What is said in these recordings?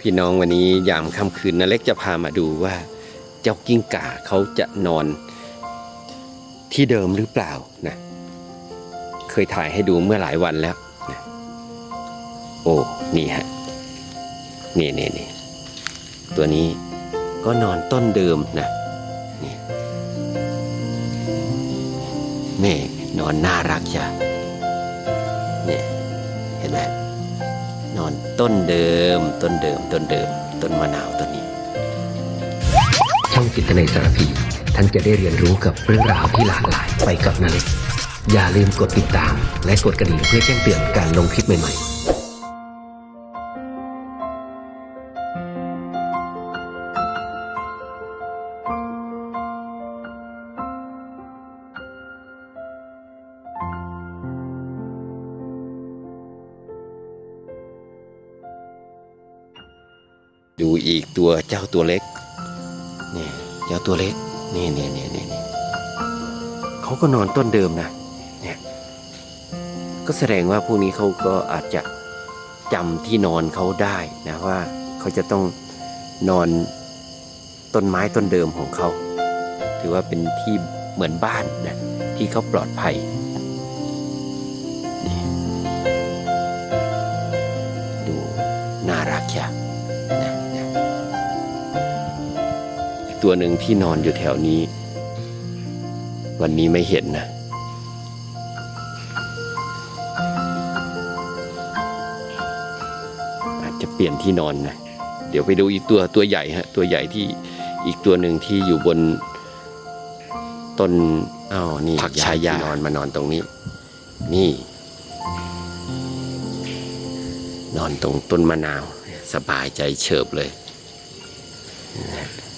พี่น้องวันนี้ยามค่ำคืนนาเล็กจะพามาดูว่า เจ้ากิ้งก่าเขาจะนอน ที่เดิมหรือเปล่านะเคยถ่ายให้ดูเมื่อหลายวันแล้วนะโอ้นี่ฮะนี่นี่นี่ตัวนี้ก็นอนต้นเดิมนะนี่นี่นอนน่ารักจ้ะเนี่ยเห็นไหม นอนต้นเดิม ต้นเดิม ต้นเดิม ต้นมะนาวต้นนี้ ช่องจิตในสารพี ท่านจะได้เรียนรู้กับเรื่องราวที่หลากหลายไปกับนาเล็กอย่าลืมกดติดตาม และกดกระดิ่งเพื่อแจ้งเตือนการลงคลิปใหม่ๆ ดูอีกตัวเจ้าตัวเล็กเนี่ยเจ้าตัวเล็กนี่เนี่ยเนี่ยเนี่ยเขาก็นอนต้นเดิมนะเนี่ยก็แสดงว่าพวกนี้เขาก็อาจจะจำที่นอนเขาได้นะว่าเขาจะต้องนอนต้นไม้ต้นเดิมของเขา ถือว่าเป็นที่เหมือนบ้านนะที่เขาปลอดภัยนี่ดูน่ารักจ้ะ ตัวหนึ่งที่นอนอยู่แถวนี้ วันนี้ไม่เห็นนะ อาจจะเปลี่ยนที่นอนนะ เดี๋ยวไปดูอีกตัวตัวใหญ่ฮะ ตัวใหญ่ที่อีกตัวหนึ่งที่อยู่บนต้นอ้าวนี่ผักชายานอนมานอนตรงนี้ นี่ นอนตรงต้นมะนาว สบายใจเฉิบเลยเ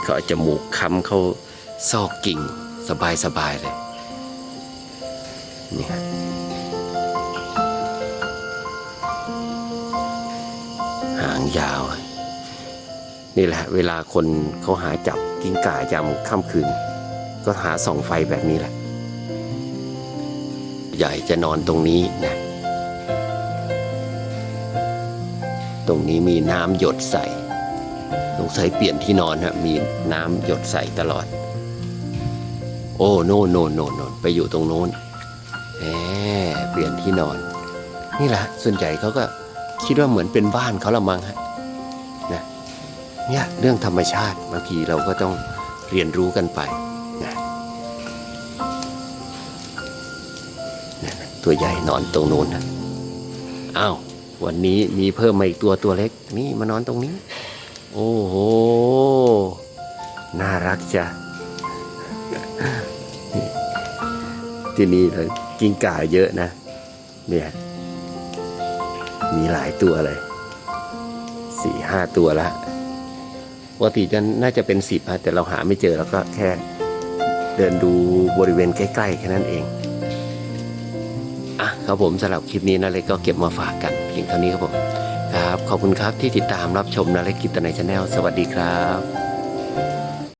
ห็นไหมเขาอาจมูกค้ำเข้าซอกกิ่งสบายสบายเลยนี่ครับหางยาว นี่แหละ เวลาคนเขาหาจับกิ้งก่ายามค่ำคืน ก็หาส่องไฟแบบนี้แหละ ใหญ่จะนอนตรงนี้นะตรงนี้มีน้ำหยดใส่ สงสัยเปลี่ยนที่นอนฮะมีน้ำหยดใส่ตลอด โอ้โน่นโน่นโน่นโน่นไปอยู่ตรงโน้นแหมเปลี่ยนที่นอน นี่แหละส่วนใหญ่เขาก็คิดว่าเหมือนเป็นบ้านเขาละมั้งฮะนะเนี่ยเรื่องธรรมชาติบางทีเราก็ต้องเรียนรู้กันไปนะนะตัวใหญ่นอนตรงโน้นนะอ้าววันนี้มีเพิ่มมาอีกตัวตัวเล็ก นี่มานอนตรงนี้ โอ้โห น่ารักจ้ะที่นี่เลยกิ้งก่าเยอะนะ เนี่ย มีหลายตัวเลย สี่ห้าตัวละปกติจะน่าจะเป็นสิบฮะแต่เราหาไม่เจอเราก็แค่ เดินดูบริเวณใกล้ๆแค่นั้นเอง อะครับผมสำหรับคลิปนี้นาเล็กก็เก็บมาฝากกันเพียงเท่านี้ครับผม ครับ ขอบคุณครับที่ติดตามรับชมนาเล็กกิตในชาแนลสวัสดีครับ